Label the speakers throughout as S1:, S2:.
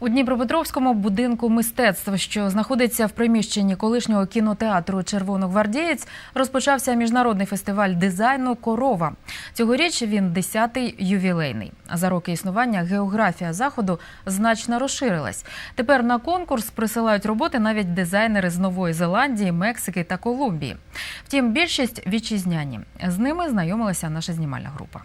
S1: У Дніпропетровському будинку мистецтв, що знаходиться в приміщенні колишнього кінотеатру Червоногвардієць, розпочався міжнародний фестиваль дизайну Корова. Цьогоріч він 10-й ювілейний. За роки існування географія заходу значно розширилась. Тепер на конкурс присилають роботи навіть дизайнери з Нової Зеландії, Мексики та Колумбії. Втім, більшість вітчизняні. З ними знайомилася наша знімальна група.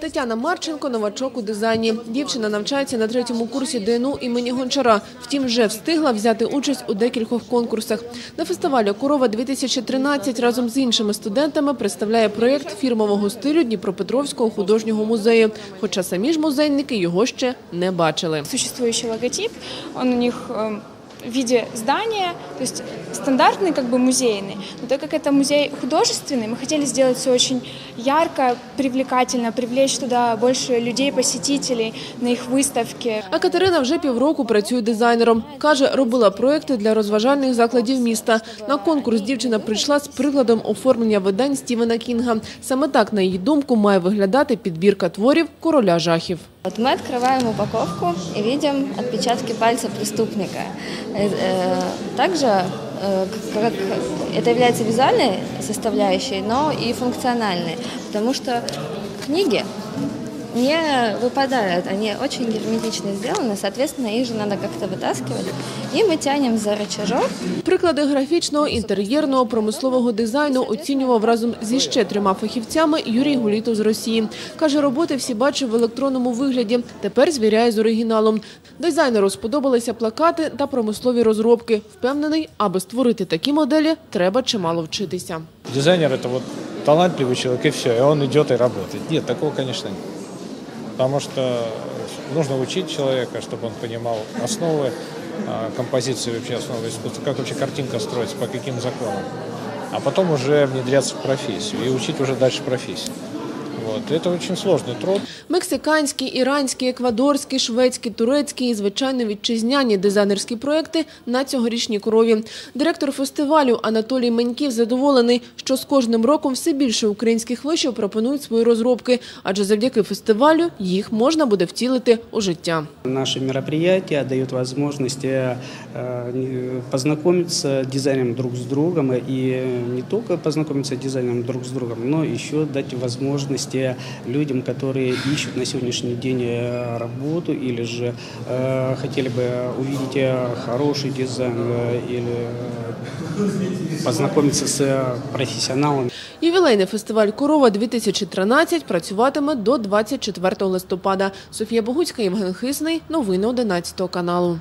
S2: Тетяна Марченко – новачок у дизайні. Дівчина навчається на третьому курсі ДНУ імені Гончара. Втім, вже встигла взяти участь у декількох конкурсах. На фестивалі «Корова-2013» разом з іншими студентами представляє проєкт фірмового стилю Дніпропетровського художнього музею. Хоча самі ж музейники його ще не бачили.
S3: существующий логотип, он у них в виде здания, то есть стандартный, как бы музейный. Но так как это музей художественный, мы хотели сделать все очень ярко, привлекательно, привлечь туда больше людей, посетителей на их выставки.
S2: А Катерина вже півроку працює дизайнером. Каже, робила проекти для розважальних закладів міста. На конкурс дівчина прийшла з прикладом оформлення видань Стівена Кінга. Саме так, на її думку, має виглядати підбірка творів короля жахів.
S4: Вот мы открываем упаковку и видим отпечатки пальца преступника. Э, э, Также э, как это является визуальной составляющей, но и функциональной, потому что книги не выпадают, они очень герметично сделаны, соответственно, их же надо как-то вытаскивать. И мы тянем за рычажок,
S2: Приклади графічного, інтер'єрного, промислового дизайну оцінював разом зі ще трьома фахівцями Юрій Гулітов з Росії. Каже, роботи всі бачив в електронному вигляді. Тепер звіряє з оригіналом. Дизайнеру сподобалися плакати та промислові розробки. Впевнений, аби створити такі моделі, треба чимало вчитися.
S5: Дизайнер это вот талантливый человек и все, и он идет и работает. Нет, такого, конечно, нет. Потому что нужно учить человека, чтобы он понимал основы а, композиции, вообще основы искусства, как вообще картинка строится, по каким законам. А потом уже внедряться в профессию и учить уже дальше профессию. Вот. Это очень сложный труд.
S2: Мексиканські, іранські, еквадорські, шведські, турецькі і, звичайно, вітчизняні дизайнерські проекти на цьогорічній корові. Директор фестивалю Анатолій Меньків задоволений, що з кожним роком все більше українських вишів пропонують свої розробки, адже завдяки фестивалю їх можна буде втілити у життя.
S6: Наши мероприятия дают возможность э, не- познакомиться дизайнерам друг с другом и не только познакомиться дизайнерам друг с другом, но еще дать возможности людям, которые ищут на сегодняшний день э, работу или же э, хотели бы увидеть э, хороший дизайн э, или э, познакомиться с э, профессионалами.
S2: Ювілейний фестиваль «Корова-2013» працюватиме до 24 листопада. Софія Богуцька, Євген Хисний. Новини 11 каналу.